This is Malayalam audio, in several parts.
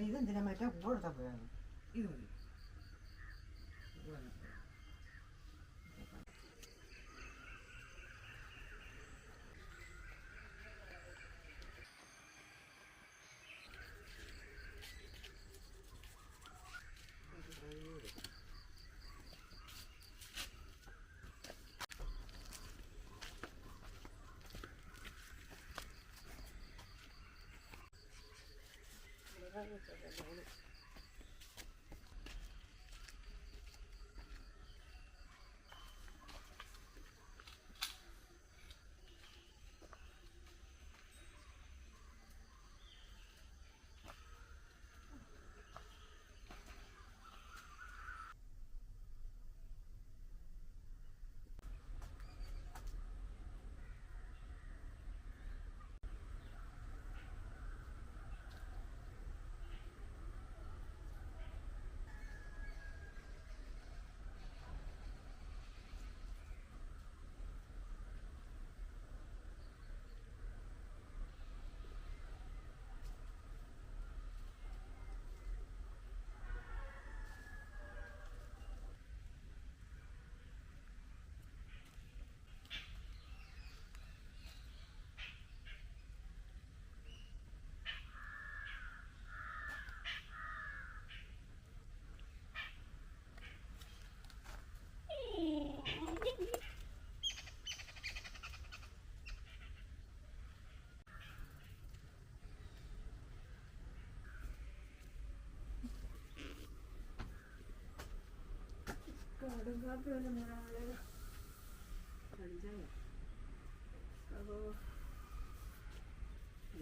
ഇതെന്തിനാ മറ്റേ ഉപ്പെടുത്താ പോയാണ് ഇത് മതി Yeah, that looks like a donut.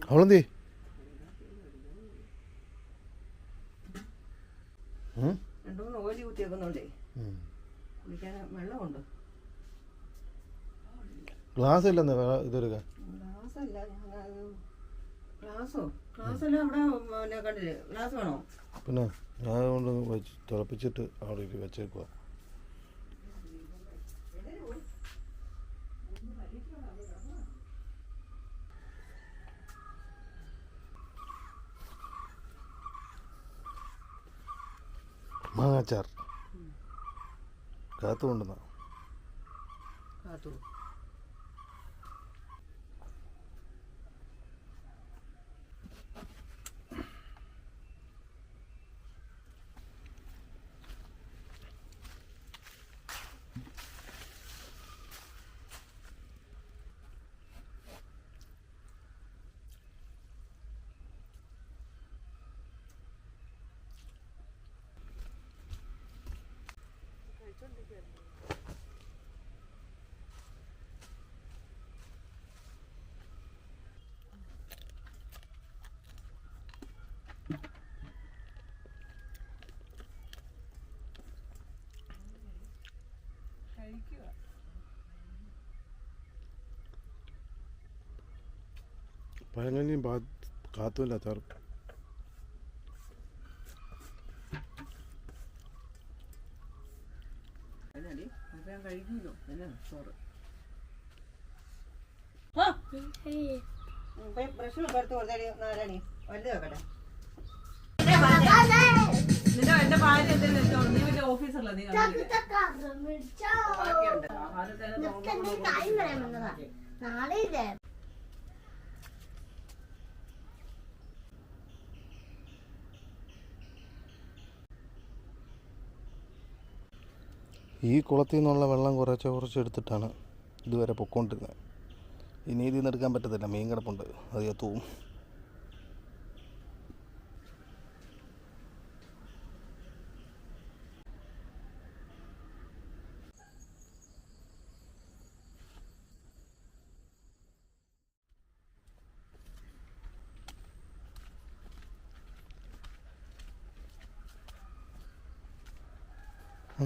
അവളെന്തേ? ഉം? രണ്ടു മൂന്ന് ഓലി കുത്തി വെക്കുന്നുണ്ടേ. ഉം. കുളിക്കാൻ വെള്ളമുണ്ട്? ഗ്ലാസ് ഇല്ലെന്ന് ഗ്ലാസ് അല്ല ഗ്ലാസോ ഗ്ലാസ് എല്ലാം അവിടെ കണ്ടില്ലേ? ഗ്ലാസ് വേണോ? പിന്നെ ഞാൻ കൊണ്ട് തിളപ്പിച്ചിട്ട് അവിടെ ഇരി മാങ്ങാച്ചാർ കാത്തു കൊണ്ടുവന്ന കാത്തു കഴിക്കുക പഴങ്കഞ്ഞിയും പാ കാത്തുമില്ല അച്ചാർ അതിനടി അപ്പൊ ഞാൻ കഴിക്കുമല്ലോ എന്നാ ചോറ് ബ്രഷ് എടുത്ത് കൊടുത്താടി നാലണി. വലുത് വെക്കട്ടെ. നിന്റെ എന്റെ ഭാര്യ എന്തെങ്കിലും നീ വലിയ ഓഫീസറല്ല നീ ആഹാരത്തിന് നാളെ ഈ കുളത്തിൽ നിന്നുള്ള വെള്ളം കുറച്ച് കുറച്ച് എടുത്തിട്ടാണ് ഇതുവരെ പൊക്കോണ്ടിരുന്നത്. ഇനി ഇതിൽ നിന്ന് എടുക്കാൻ പറ്റത്തില്ല. മീൻ കിടപ്പുണ്ട്. അത്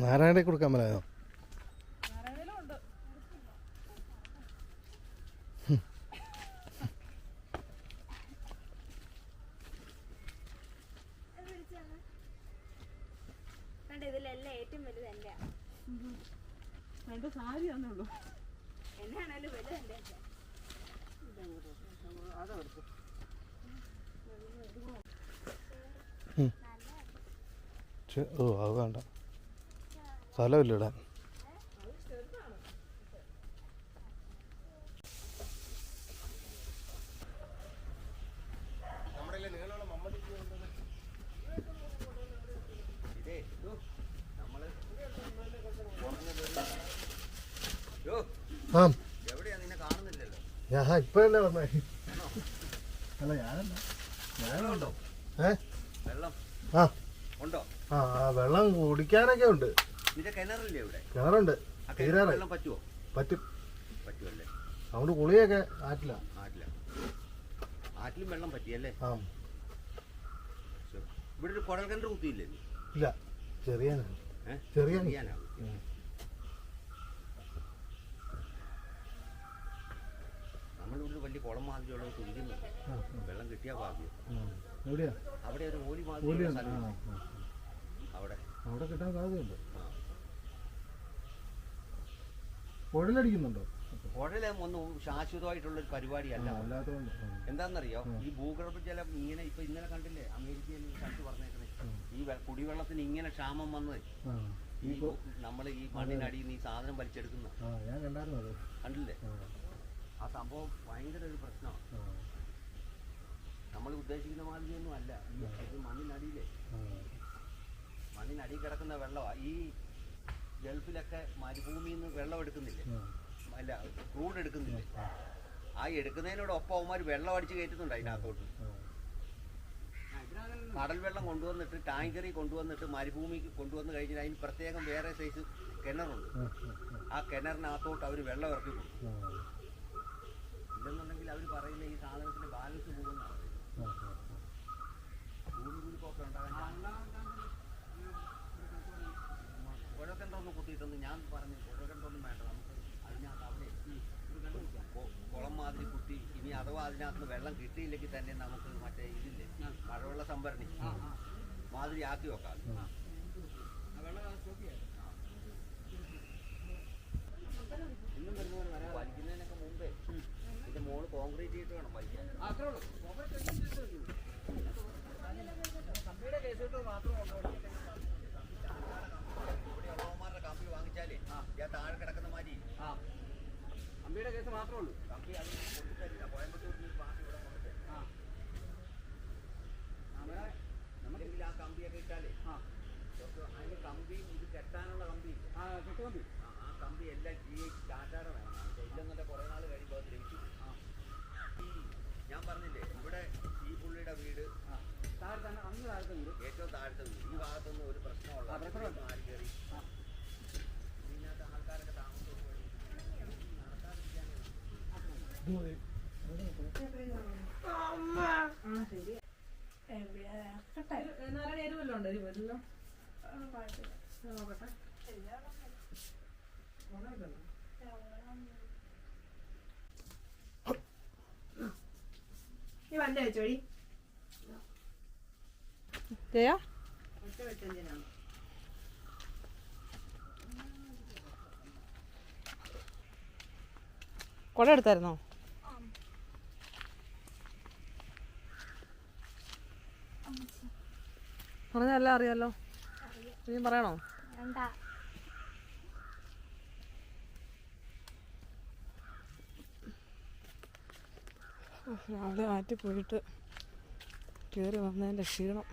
നാരായണ കൊടുക്കാൻ മേലായോ ഇതിലെല്ലാം ഏറ്റവും വലുത് സാരി തന്നുള്ളൂ വലുത് ഓ അത് വേണ്ട. സ്ഥലമില്ല ഇടാൻ ആ. ഞാൻ ഇപ്പോഴല്ലേ വന്നേ? അല്ല ഞാനല്ല. ഞാനുണ്ടോ? ഏ വെള്ളം ആ ആ വെള്ളം കുടിക്കാനൊക്കെ ഉണ്ട്. കിണറുണ്ട്. പറ്റുമോ പറ്റും. അതുകൊണ്ട് കുളിയൊക്കെ ആറ്റില്ല ആറ്റില. വെള്ളം പറ്റിയല്ലേ? ആ. ഇവിടെ ഒരു കുടൽ കിണർ കുത്തിയില്ലേ ഇല്ല. ചെറിയ ചെറിയ നമ്മളിവിടെ വലിയ കുളം മാതിരിയുള്ള കുടിക്കുന്നു വെള്ളം കിട്ടിയാ ഭാഗ്യം. അവിടെ ഒരു ഓലി മാതിരി അവിടെ. അവിടെ കിട്ടാൻ സാധ്യതയുണ്ട്. കുഴലടിക്കുന്നുണ്ടോ? കുഴൽ ഒന്നും ശാശ്വതമായിട്ടുള്ള ഒരു പരിപാടിയല്ല അല്ലാത്തതുകൊണ്ട് എന്താണെന്നറിയോ? ഈ ഭൂഗർഭജലം ഇങ്ങനെ ഇപ്പൊ ഇന്നലെ കണ്ടില്ലേ? അമേരിക്കയിൽ കണ്ടു പറഞ്ഞേക്കണേ. ഈ കുടിവെള്ളത്തിന് ഇങ്ങനെ ക്ഷാമം വന്നത് ഈ നമ്മൾ ഈ മണ്ണിനടിയിൽ നിന്ന് ഈ സാധനം വലിച്ചെടുക്കുന്ന. കണ്ടില്ലേ? ആ. സംഭവം ഭയങ്കര ഒരു പ്രശ്നമാണ്. നമ്മൾ ഉദ്ദേശിക്കുന്ന മാതിരിയൊന്നും അല്ല. ഈ മണ്ണിനടിയിലെ. മണ്ണിനടിയിൽ കിടക്കുന്ന വെള്ളമാണ് ഈ ഗൾഫിലൊക്കെ മരുഭൂമിയിൽ നിന്ന് വെള്ളം എടുക്കുന്നില്ലേ? അല്ല ക്രൂഡ് എടുക്കുന്നില്ലേ? ആ. എടുക്കുന്നതിനോടൊപ്പം അവന്മാർ വെള്ളം അടിച്ച് കയറ്റുന്നുണ്ട് അതിനകത്തോട്ട്. കടൽ വെള്ളം കൊണ്ടുവന്നിട്ട് ടാങ്കറി കൊണ്ടുവന്നിട്ട് മരുഭൂമിക്ക് കൊണ്ടുവന്ന് കഴിഞ്ഞാൽ അതിന് പ്രത്യേകം വേറെ സൈസ് കിണറുണ്ട്. ആ കിണറിനകത്തോട്ട് അവർ വെള്ളം ഇറക്കി കൊടുക്കും. ഇല്ലെന്നുണ്ടെങ്കിൽ അവർ പറയുന്ന ഈ സാധനത്തിന്റെ ബാലൻസ് പോകുന്നതാണ്. ഭൂമി കുലുക്കമൊക്കെ ഉണ്ടാകാൻ കുഴക്കണ്ടൊന്നും കുത്തിയിട്ടൊന്നും ഞാൻ പറഞ്ഞു കുഴക്കണ്ടൊന്നും വേണ്ട. നമുക്ക് അതിനകത്ത് അവിടെ കുളം മാതിരി കുത്തി ഇനി അഥവാ അതിനകത്ത് വെള്ളം കിട്ടിയില്ലെങ്കിൽ തന്നെ നമുക്ക് മറ്റേ ഇതില്ലേ മഴവെള്ള സംഭരണി മാതിരി ആക്കി വെക്കാം. ഇന്നും വരുന്നവർ ചെയ്തിട്ട് വലിക്കുന്നതിനൊക്കെ മുമ്പേ അത്രേ മോൾ കോൺക്രീറ്റ് ചെയ്തിട്ട് വേണം വലിക്കാൻ. ഇവിടെ ഉള്ളവന്മാരുടെ കമ്പി വാങ്ങിച്ചാലേ ഞാൻ താഴെ കിടക്കുന്ന മാതിരി അമ്പിയുടെ കേസ് മാത്രമേ ഉള്ളൂ. കൊണ്ടുതരും അല്ലെങ്കിൽ ആ. കമ്പിയൊക്കെ ഇട്ടാലേ. അതിന് കമ്പിയും ഇത് കെട്ടാനുള്ള കമ്പി ആ കിട്ടുമതി ആ കമ്പി എല്ലാം ഈ ടാറ്റാടെ വേണം. ഇല്ലെന്നല്ല കുറേ നാൾ കഴിയുമ്പോൾ അത് ലഭിച്ചു ഞാൻ പറഞ്ഞില്ലേ ഇവിടെ ഈ പുള്ളിയുടെ വീട് താഴത്തെ അന്ന് താഴത്തെ വീട്. ഏറ്റവും താഴത്തെ വീട്. ഈ ഭാഗത്തൊന്നും ഒരു പ്രശ്നമുള്ള ആ, ജയ? ഒറ്റ കുട എടുത്തായിരുന്നോ? പറഞ്ഞെല്ലാം അറിയാലോ. നീ പറയണോ? എന്താ രാവിലെ ആറ്റി പോയിട്ട് കയറി വന്നതിന്റെ ക്ഷീണം.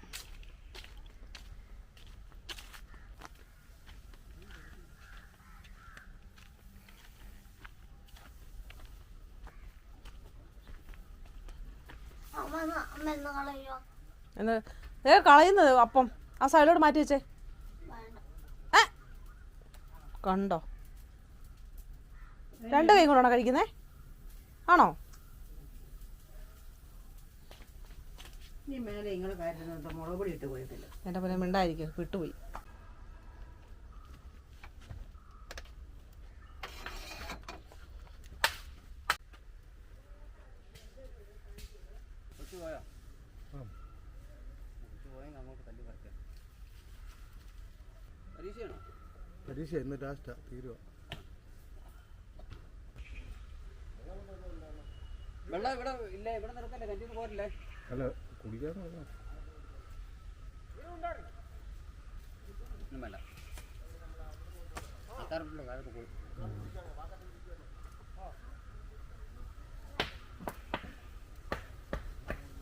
അമ്മ ഏ കളയുന്നത് അപ്പം. ആ സൈഡിലോട്ട് മാറ്റി വെച്ചേ. കണ്ടോ? രണ്ട് കൈ കൊണ്ടാണോ കഴിക്കുന്നേ? ആണോ? എന്റെ എന്റെ പോലെ മിണ്ടായിരിക്കും വിട്ടുപോയി. പരീക്ഷ ഇന്ന് ലാസ്റ്റാ തീരുവ. വെള്ളം ഇവിടെ ഇല്ല? ഇവിടെ നിൽക്കല്ലേ? കഞ്ചിന്ന് പോരില്ലേ? അല്ല കുടിക്കാൻ നോക്കാം ഒന്നും വേണ്ട ആൾക്കാരുണ്ടല്ലോ കാലത്ത് പോയി.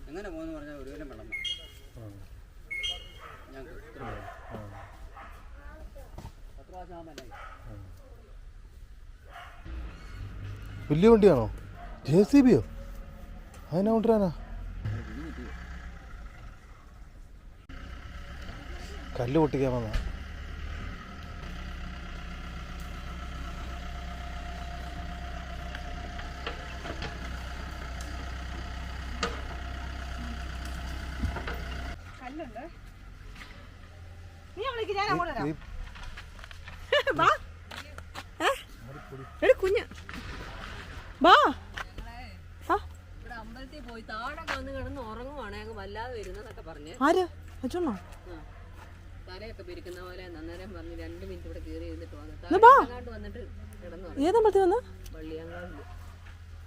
എങ്ങനെ പോകുന്നു പറഞ്ഞാൽ ഒരു കൊല്ലം വെള്ളം വേണം. ഞങ്ങൾക്ക് ഇത്ര വേണം. പത്ത് പ്രാവശ്യം ആകുമ്പോൾ എന്നായി? വലിയ വണ്ടിയാണോ? J C ബിയോ? അതിനാ കൊണ്ടുവരാനാ? കല്ല് പൊട്ടിക്കാൻ വന്ന. കുഞ്ഞ്. ഇവിടെ അമ്പലത്തിൽ പോയി താഴെ വന്ന് കിടന്ന് ഉറങ്ങുവാണ്. ഞങ്ങൾ വല്ലാതെ വരുന്നതൊക്കെ പറഞ്ഞ്. ആര്? അച്ഛനോ ആ. തലയൊക്കെ പിരിക്കുന്ന പോലെ അന്നേരം പറഞ്ഞ് രണ്ട് മിനിറ്റ് ഇവിടെ കയറി ഇരുന്നിട്ട് എന്നാ വാ. വന്നു വന്നിട്ട് കിടന്നു ഏതമ്പലത്തിൽ വന്ന്? വള്ളിയങ്കാവിൽ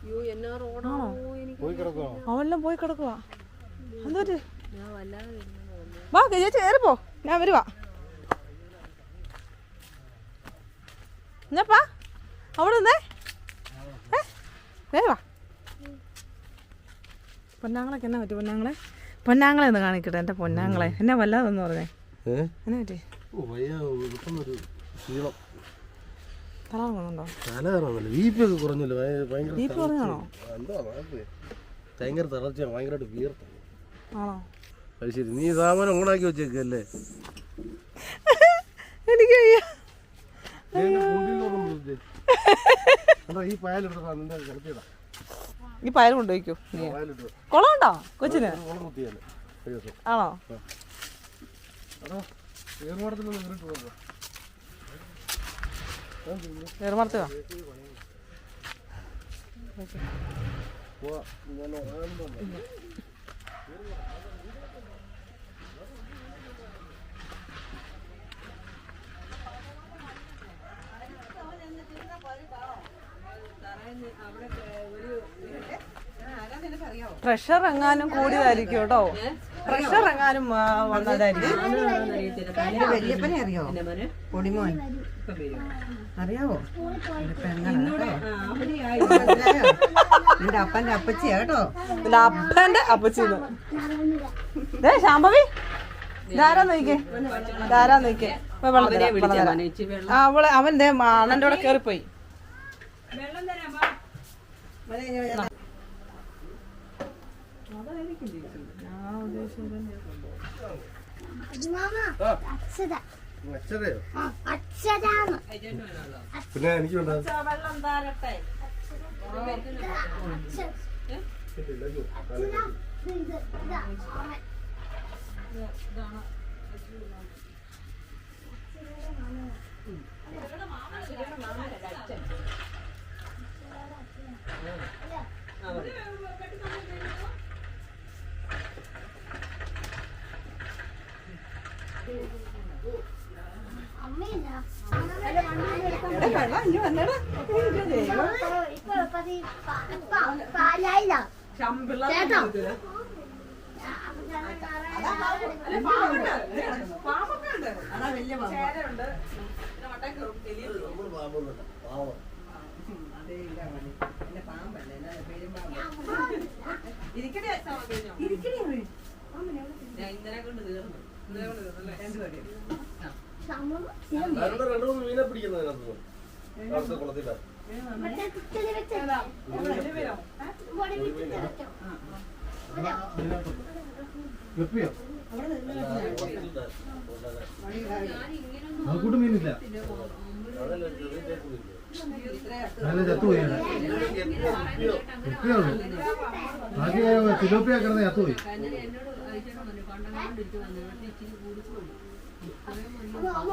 അയ്യോ എന്നാ റോഡാണോ? എനിക്ക് പോയി കിടക്കുവാണോ അവനെല്ലാം പോയി കിടക്കുവാ. എന്തോട്ട് ഞാൻ വല്ലാതെ വരുന്നത് വന്നു വാ ചേച്ചി കയറിപ്പോ ഞാൻ വരുവാ. എന്നാപ്പാ അവിടെ നിന്നേ? വേഗം വാ. പൊന്നാങ്ങളൊക്കെ എന്നാ പറ്റി പൊന്നാങ്ങളെ? പൊന്നാങ്ങളെ ഒന്ന് കാണിക്കട്ടെ എന്റെ പൊന്നാങ്ങളെ. എന്നാ വല്ലാതൊന്നു പറഞ്ഞേ. എന്നാ പറ്റി? ഭയങ്കര തളർച്ച. ഭയങ്കരമായിട്ട് വീർത്തു. ആണോ? അത് ശരി നീ സാമാനം ഓണാക്കി വെച്ചേക്കല്ലേ? എനിക്ക്. ഈ പാലെടുത്താ നിന്റെ കിടത്തിയതാ. ഈ പയർ കൊണ്ടുപോയിക്കോ നീ. പാലിട്ട് കുളമുണ്ടോ കൊച്ചിന്? ഓണം കുത്തിയാൽ ഒരു ദിവസം. ആണോ? അതോ ഏർമാടത്തിലൊന്ന് വീണിട്ട് നോക്കാം ഏറുമറത്തുക പോവാ. ഞാൻ ഉറങ്ങാനും പ്രഷർ എങ്ങാനും കൂടിയതായിരിക്കും കേട്ടോ. പ്രഷർ എങ്ങാനും വന്നതായിരിക്കും. എന്റെ വല്യപ്പനെ അറിയോ? പൊടിമോൻ. അറിയാവോ? എന്റെ? നിന്റെ അപ്പന്റെ അപ്പച്ചിയാ കേട്ടോ. അപ്പന്റെ അപ്പച്ചി ദേ ശാംഭവി ധാരാ നോക്കേ ധാരാ നോക്കേ അവൾ അവൻ ദേ അണ്ണന്റെ കൂടെ കേറിപ്പോയി. വെള്ളം തരാം പിന്നെ എനിക്ക് വേണ്ട വെള്ളം താരട്ടെ അക്ഷര അക്ഷര ഇത് ഇതാ അവൻ. അമ്മയില്ല അമ്മയുടെ വണ്ടിയിൽ ഇരിക്കണേ ചേട്ടാ. അതാ വലിയ പാമ്പ്. പാവം അതേ ഇല്ല. എന്റെ പാമ്പല്ല എന്നാ പെരുമ്പാമ്പ് ഞാൻ ഇന്നലെ കൊണ്ട് തീർന്നു. ഇന്നലെ കൊണ്ട് തീർന്നല്ലേ രണ്ടു രണ്ട് മൂന്ന് മീനെ പിടിക്കുന്നതിനകത്ത് അടുത്ത കുളത്തില്ല കൂട്ട് മീനില്ല നല്ല ചത്തുപോയി ബാക്കി തിലോപ്പിയ കിടന്ന് ചത്തുപോയി അമ്മ.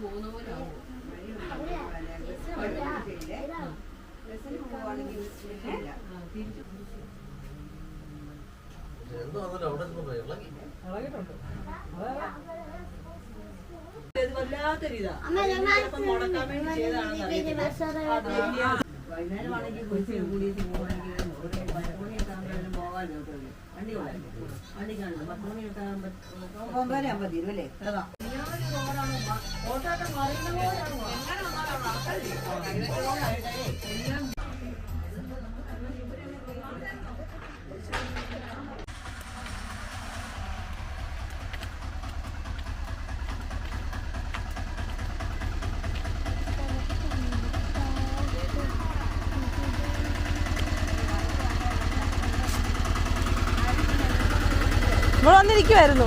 പോകുന്ന പോലെ ആവും ഇളകി ഇത് മുടക്കാൻ കൂടിയിട്ട് പോകണമെങ്കിൽ ഒരു പത്ത് മണിയൊക്കെ വണ്ടി വണ്ടി പത്ത് മണിയൊക്കെ ആകുമ്പോൾ ഒമ്പതര ആകുമ്പോൾ തീരും അല്ലേ ഇവിടെ വന്നിരിക്കുമായിരുന്നു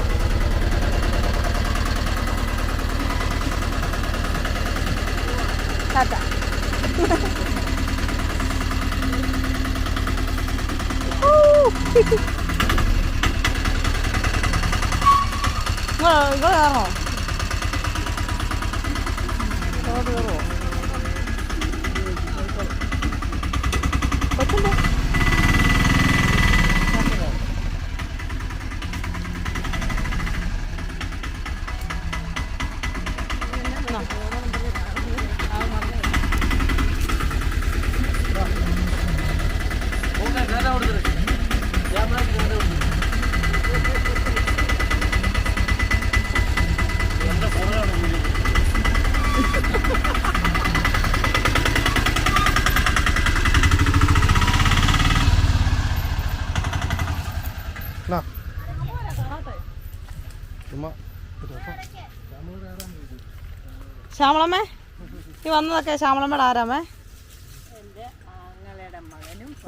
뭐야 이거야. 열어 열어 ശ്യാമളമ്മേ? ഈ വന്നതൊക്കെ ശ്യാമളമ്മയുടെ ആരാമേ?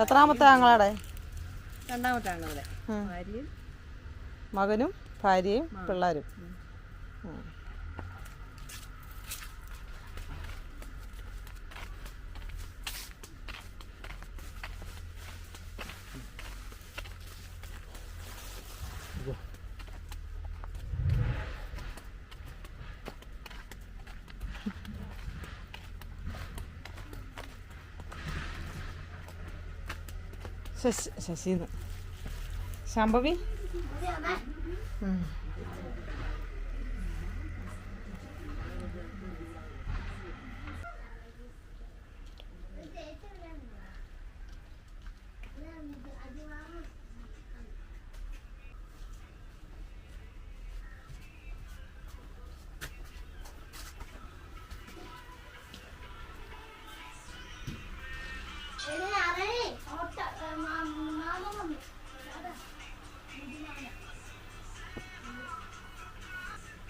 എത്രാമത്തെ ആങ്ങളയുടെ രണ്ടാമത്തെ ആങ്ങളുടെ. ഭാര്യയും മകനും ഭാര്യയും പിള്ളേരും. ശശി ശശിന്ന് ശാംഭവി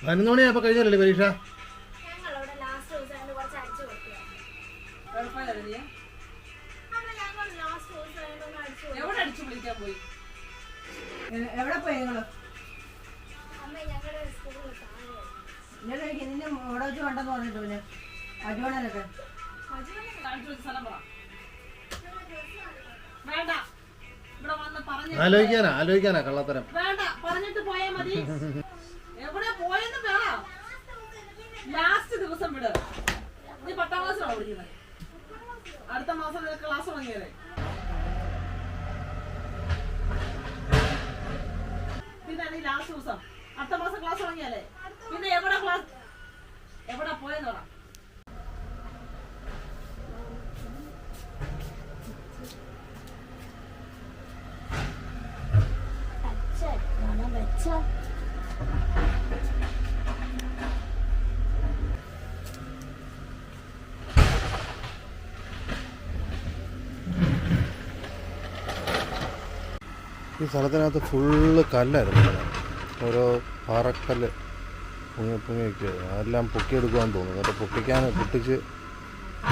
പതിനൊന്ന് മണിയായപ്പോൾ കഴിഞ്ഞല്ലേ പരീക്ഷ? ഞങ്ങളവിടെ ലാസ്റ്റ് ദിവസം അതിന് കുറച്ച് അടിച്ചു കൊടുക്കുക അപ്പൊ ഞങ്ങൾ ലാസ്റ്റ് ദിവസം അതിനൊന്ന് അടിച്ചു എവിടെ അടിച്ചു വിളിക്കാൻ പോയി? നിങ്ങൾ? നിന്നെ ഇവിടെ വെച്ച് കണ്ടെന്ന് പറഞ്ഞിട്ട് പിന്നെ അജുവണനൊക്കെ കാണിച്ചു വെച്ച വേണ്ട. ഇവിടെ വന്ന് പറഞ്ഞ ആലോചിക്കാനാ ആലോചിക്കാനാ കള്ളത്തരം. വേണ്ട പറഞ്ഞിട്ട് പോയാ മതി എവിടെ പോയെന്ന് വേണ ലാസ്റ്റ് ദിവസം വിട്. നീ പത്താം ക്ലാസ്സിലാണോ പഠിക്കുന്നത്? അടുത്ത മാസം ക്ലാസ് തുടങ്ങിയതേ പിന്നെ നീ ലാസ്റ്റ് ദിവസം അടുത്ത മാസം ക്ലാസ് തുടങ്ങിയാലേ പിന്നെ എവിടെ ക്ലാസ് എവിടെ പോയെന്ന് പറ. അച്ഛൻ ഈ സ്ഥലത്തിനകത്ത് ഫുള്ള് കല്ലായിരുന്നു ഓരോ പാറക്കല്ല് പൊങ്ങി പൊങ്ങി വയ്ക്കുക അതെല്ലാം പൊക്കിയെടുക്കുവാന്ന് തോന്നുന്നു. എന്നിട്ട് പൊട്ടിക്കാൻ പൊട്ടിച്ച്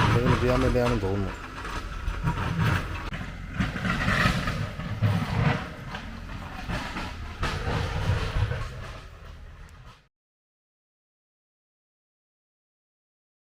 എന്തെങ്കിലും ചെയ്യാൻ വേണ്ടിയാണെന്ന് തോന്നുന്നു.